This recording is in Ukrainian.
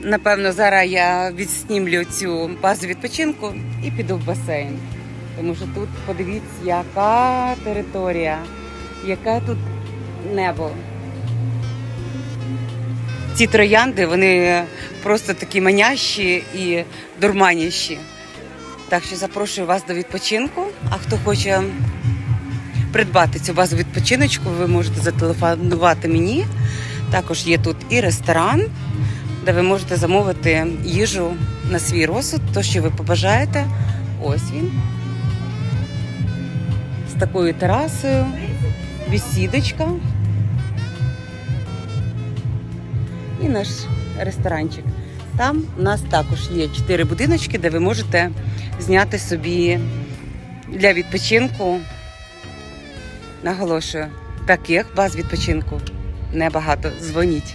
Напевно, зараз я відснімлю цю базу відпочинку і піду в басейн. Тому що тут подивіться, яка територія, яке тут небо. Ці троянди, вони просто такі манящі і дурманящі. Так що запрошую вас до відпочинку. А хто хоче придбати цю базу відпочиночку, ви можете зателефонувати мені. Також є тут і ресторан, де ви можете замовити їжу на свій розсуд, то що ви побажаєте. Ось він. З такою терасою, бесідочка. І наш ресторанчик. Там у нас також є чотири будиночки, де ви можете зняти собі для відпочинку. Наголошую, таких баз відпочинку небагато. Дзвоніть.